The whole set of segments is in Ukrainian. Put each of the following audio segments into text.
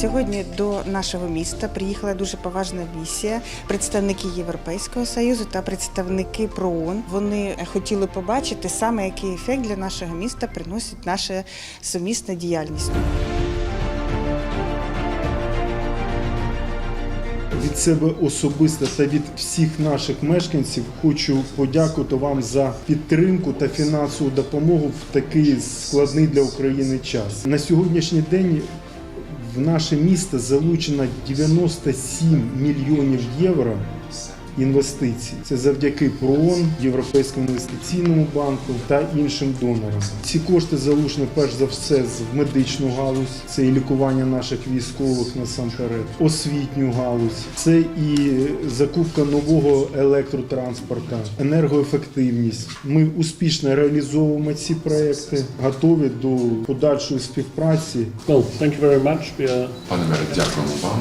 Сьогодні до нашого міста приїхала дуже поважна місія, представники Європейського союзу та представники ПРООН. Вони хотіли побачити саме який ефект для нашого міста приносить наша сумісна діяльність. Від себе особисто та від всіх наших мешканців хочу подякувати вам за підтримку та фінансову допомогу в такий складний для України час. На сьогоднішній день в наше місто залучено 97 мільйонів євро інвестицій. Це завдяки ПРООН, Європейському інвестиційному банку та іншим донорам. Ці кошти залучені перш за все з медичну галузь, це і лікування наших військових насамперед, освітню галузь, це і закупка нового електротранспорта, енергоефективність. Ми успішно реалізовуємо ці проекти, готові до подальшої співпраці Well, thank you very much. Пане мере, дякуємо вам.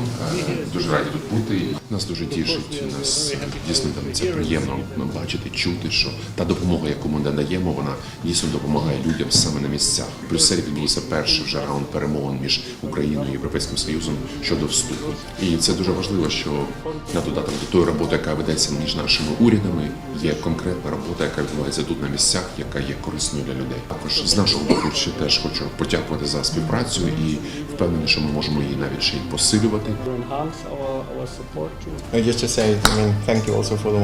Е, Дуже раді тут бути. Нас дуже тішить. Нас дійсно там це приємно бачити, чути, що та допомога, яку ми надаємо, вона дійсно допомагає людям саме на місцях. Плюс Брюсселі відбулося перший вже раунд перемовин між Україною і Європейським Союзом щодо вступу. І це дуже важливо, що на додаток до тої роботи, яка ведеться між нашими урядами, є конкретна робота, яка відбувається тут на місцях, яка є корисною для людей. Також з нашого боку ще теж хочу подякувати за співпрацю і впевнений, що ми можемо її навіть ще й посилювати.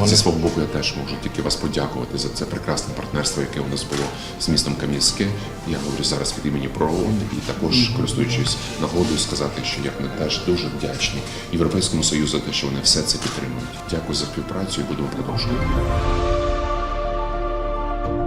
Зі свого боку я теж можу тільки вас подякувати за це прекрасне партнерство, яке у нас було з містом Кам'янське. Я говорю зараз від імені ПРООН і також користуючись нагодою сказати, що як ми теж дуже вдячні Європейському Союзу за те, що вони все це підтримують. Дякую за співпрацю і будемо продовжувати. Bye.